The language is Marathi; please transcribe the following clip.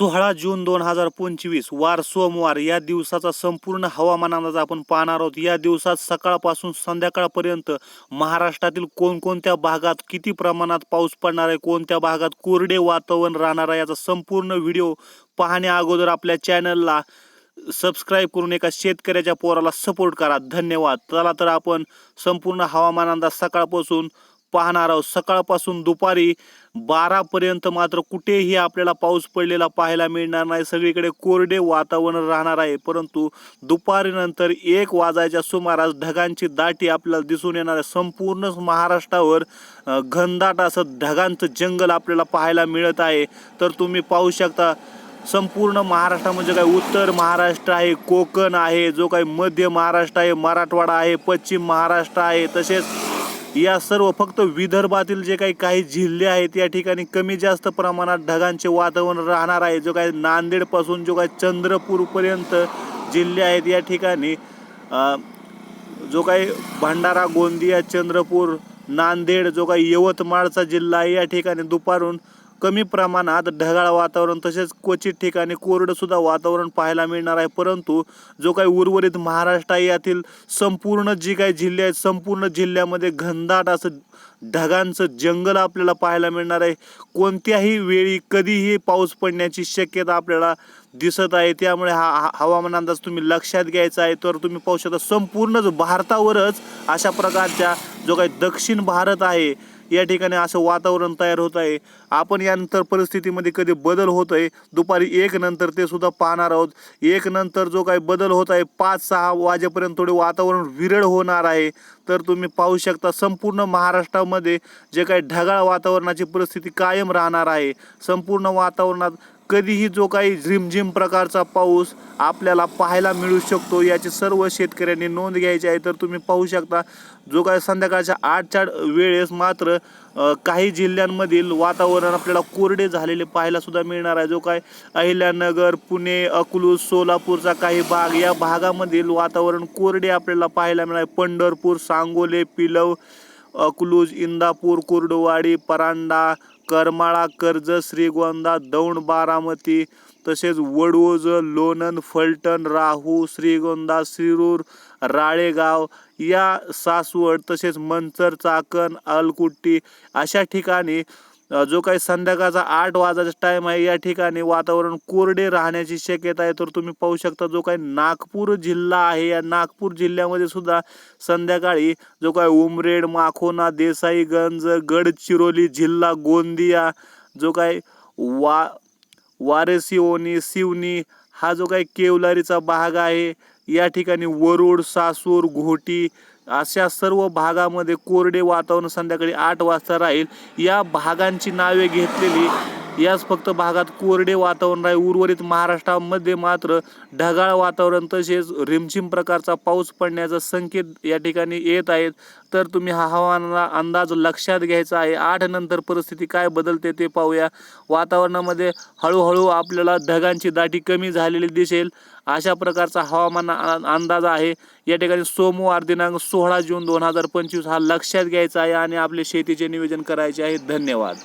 सोळा जून दोन हजार पंचवीस वार सोमवार या दिवसाचा संपूर्ण हवामान अंदाज आपण पाहणार आहोत. या दिवसात सकाळपासून संध्याकाळपर्यंत महाराष्ट्रातील कोणकोणत्या भागात किती प्रमाणात पाऊस पडणार आहे कोणत्या भागात कोरडे वातावरण राहणार आहे याचा संपूर्ण व्हिडिओ पाहण्या अगोदर आपल्या चॅनलला सबस्क्राईब करून एका शेतकऱ्याच्या पोराला सपोर्ट करा. धन्यवाद. चला तर आपण संपूर्ण हवामान अंदाज सकाळपासून पाहणार आहोत. सकाळपासून दुपारी बारापर्यंत मात्र कुठेही आपल्याला पाऊस पडलेला पाहायला मिळणार नाही. सगळीकडे कोरडे वातावरण राहणार आहे. परंतु दुपारीनंतर एक वाजायच्या सुमारास ढगांची दाटी आपल्याला दिसून येणार आहे. संपूर्ण महाराष्ट्रावर घनदाट असं ढगांचं जंगल आपल्याला पाहायला मिळत आहे. तर तुम्ही पाहू शकता संपूर्ण महाराष्ट्र म्हणजे काय? उत्तर महाराष्ट्र आहे कोकण आहे जो काही मध्य महाराष्ट्र आहे मराठवाडा आहे पश्चिम महाराष्ट्र आहे तसेच या सर्व फक्त विदर्भातील जे काही काही जिल्हे आहेत या ठिकाणी कमी जास्त प्रमाणात ढगांचे वातावरण राहणार आहे. जो काही नांदेडपासून जो काही चंद्रपूरपर्यंत जिल्हे आहेत या ठिकाणी जो काही भंडारा गोंदिया चंद्रपूर नांदेड जो काही यवतमाळचा जिल्हा आहे या ठिकाणी दुपारून कमी प्रमाणात ढगाळ वातावरण तसेच क्वचित ठिकाणी कोरडंसुद्धा वातावरण पाहायला मिळणार आहे. परंतु जो काही उर्वरित महाराष्ट्र आहे यातील संपूर्ण जी काही जिल्हे आहेत संपूर्ण जिल्ह्यामध्ये घनदाट असं ढगांचं जंगल आपल्याला पाहायला मिळणार आहे. कोणत्याही वेळी कधीही पाऊस पडण्याची शक्यता आपल्याला दिसत आहे. त्यामुळे हा हा- हवामान अंदाज तुम्ही लक्षात घ्यायचा आहे. तर तुम्ही पाहू शकता संपूर्णच भारतावरच अशा प्रकारच्या जो काही दक्षिण भारत आहे या ठिकाणी असं वातावरण तयार होत आहे. आपण यानंतर परिस्थितीमध्ये कधी बदल होत आहे दुपारी एक नंतर ते सुद्धा पाहणार आहोत. एक नंतर जो काही बदल होत आहे पाच सहा वाजेपर्यंत थोडे वातावरण विरळ होणार आहे. तर तुम्ही पाहू शकता संपूर्ण महाराष्ट्रामध्ये जे काही ढगाळ वातावरणाची परिस्थिती कायम राहणार आहे. संपूर्ण वातावरणात कधीही जो काही झिमझिम प्रकारचा पाऊस आपल्याला पाहायला मिळू शकतो याची सर्व शेतकऱ्यांनी नोंद घ्यायची आहे. तर तुम्ही पाहू शकता जो काही संध्याकाळच्या आठच्या वेळेस मात्र काही जिल्ह्यांमधील वातावरण आपल्याला कोरडे झालेले पाहायला सुद्धा मिळणार आहे. जो काय अहिल्यानगर पुणे अकलूज सोलापूरचा काही भाग या भागामधील वातावरण कोरडे आपल्याला पाहायला मिळणार आहे. पंढरपूर सांगोले पिलव अकलूज इंदापूर कुर्डवाडी परांडा करमाळा कर्ज श्रीगोंदा दौंड बारामती तसेच वडूज लोणंद फलटण राहू श्रीगोंदा शिरूर राळेगाव या सासवड तसेच मंचर चाकण अलकुट्टी अशा ठिकाणी जो काही संध्याकाळचा आठ वाजायचा टाईम आहे या ठिकाणी वातावरण कोरडे राहण्याची शक्यता आहे. तर तुम्ही पाहू शकता जो काही नागपूर जिल्हा आहे या नागपूर जिल्ह्यामध्ये सुद्धा संध्याकाळी जो काही उमरेड माखोना देसाईगंज गडचिरोली जिल्हा गोंदिया जो काही वा वारेसिओनी सिवनी हा जो काही केवलारीचा भाग आहे या ठिकाणी वरुड सासूर घोटी अशा सर्व भागामध्ये कोरडे वातावरण संध्याकाळी आठ वाजता राहील. या भागांची नावे घेतलेली याच फक्त भागात कोरडे वातावरण आहे. उर्वरित महाराष्ट्रामध्ये मात्र ढगाळ वातावरण तसेच रिमझिम प्रकारचा पाऊस पडण्याचा संकेत या ठिकाणी येत आहेत. तर तुम्ही हा हवामानाचा अंदाज लक्षात घ्यायचा आहे. आठ नंतर परिस्थिती काय बदलते ते पाहूया. वातावरणामध्ये हळूहळू आपल्याला ढगांची दाटी कमी झालेली दिसेल. अशा प्रकारचा हवामान अंदाज आहे. या ठिकाणी सोमवार दिनांक सोळा जून दोन हजार पंचवीस हा लक्षात घ्यायचा आहे आणि आपले शेतीचे नियोजन करायचे आहे. धन्यवाद.